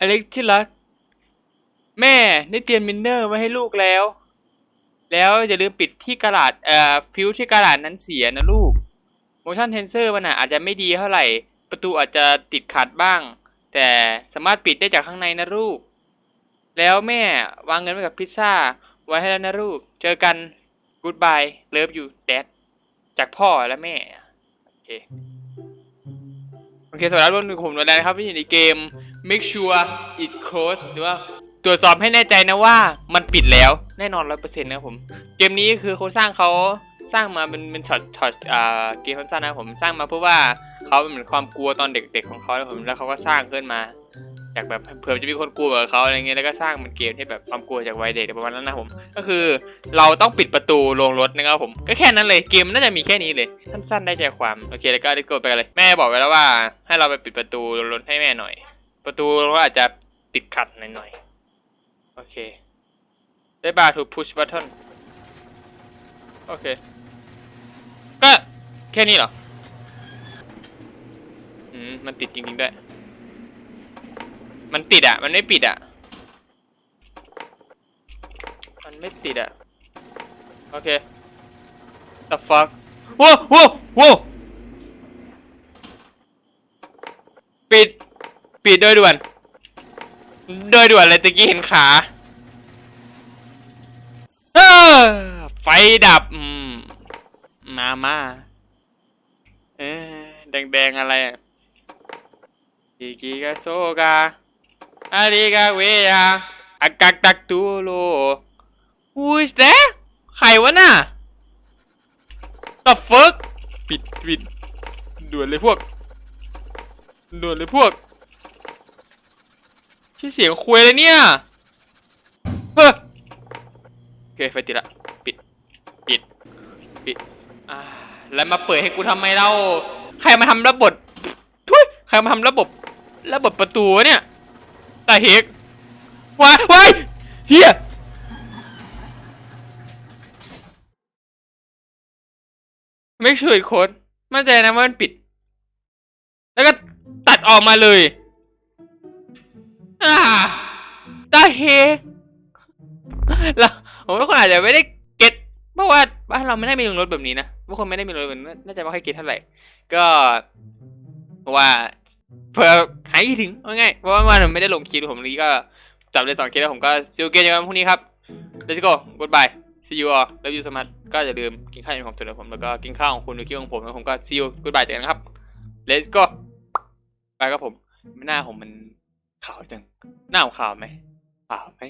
อเล็กที่รัก แม่ได้เตรียมมินเนอร์ไว้ให้ลูกแล้ว แล้วอย่าลืมปิดที่กระดาษเอ่อฟิวส์ที่กระดาษนั้นเสียนะลูก motion sensor มันอาจจะไม่ดีเท่าไหร่ ประตูอาจจะติดขัดบ้าง แต่สามารถปิดได้จากข้างในนะลูก แล้วแม่วางเงินไว้กับพิซซ่า ไว้ให้แล้วนะลูก เจอกัน goodbye love you dad จากพ่อและแม่ โอเคโอเคสำหรับรุ่นหนึ่งผมวันนี้นะครับที่อยู่ในเกม make sure it close หรือว่าตรวจสอบให้แน่ใจนะว่ามันปิดแล้วแน่นอนร้อยเปอร์เซ็นต์นะผมเกมนี้คือคนสร้างเขาสร้างมาเป็นเป็นช็อตช็อตอ่าเกมสั้นๆนะผมสร้างมาเพื่อว่าเขาเป็นเหมือนความกลัวตอนเด็กๆของเขาแล้วผมแล้วเขาก็สร้างขึ้นมาจากแบบเผื่อจะมีคนกลัวกับเขาอะไรเงี้ยแล้วก็สร้างเป็นเกมที่แบบความกลัวจากวัยเด็กประมาณนั้นนะผม ก็คือเราต้องปิดประตูลงรถนะครับผมก็แค่นั้นเลยเกมน่าจะมีแค่นี้เลยสั้นๆได้ใจความโอเคแล้วก็ได้กดไปเลย แม่บอกไว้แล้วว่า ให้เราไปปิดประตูลงรถให้แม่หน่อย ประตูก็อาจจะติดขัดหน่อยๆ โอเค ได้บาร์ to push button โอเค ก็แค่นี้เหรอ อืม มันติดจริงๆด้วยมันติดอะ มันไม่ปิดอะ มันไม่ติดอะ โอเค the fuck โว้โว้โว้ปิด ปิดโดยด่วน โดยด่วนเลยตะกี้เห็นขาไฟดับมามาเอ๊ะแดงๆอะไรอะกิกิกาโซกาอาริกาเวียอากากตักตูโลอุ้ยแดใครวะน่ะ the fuck ปิดปิดด่วนเลยพวกด่วนเลยพวก ชื่อเสียงคุยเลยเนี่ยเฮ้อโอเคไฟติดละปิดปิดปิดอ่าแล้วมาเปิดให้กูทำไมเล่าใครมาทำระบบทุยใครมาทำระบบระบบประตูวะเนี่ยตาเฮกว้ายว้ายเฮียไม่ช่วยโค้ดมั่นใจนะว่ามันปิด แล้วก็ตัดออกมาเลย อ่าตาเฮแล้วผมว่าคนอาจจะไม่ได้เก็ตเพราะว่าบ้านเราไม่ได้มีโรงรถแบบนี้นะบางคนไม่ได้มีโรงรถแบบนี้น่าจะไม่ค่อยเก็ตเท่าไหร่ ก็เพราะว่าเพื่อหายคิดถึงเอาง่ายเพราะว่ามันไม่ได้ลงคลิปผมนี้ก็จับเลยสองคลิปแล้วผมก็ซิลเกนอย่างกันพรุ่งนี้ครับ let's go goodbye see you all love you so much ก็อย่าลืมกินข้าวของผมส่วนผมแล้วก็กินข้าวของคุณดูคลิปของผมแล้วผมก็ see you goodbye เจอกันครับ let's go ไปครับผมหน้าผมมัน ขาวจังหน้าผมขาวไหมขาวไหม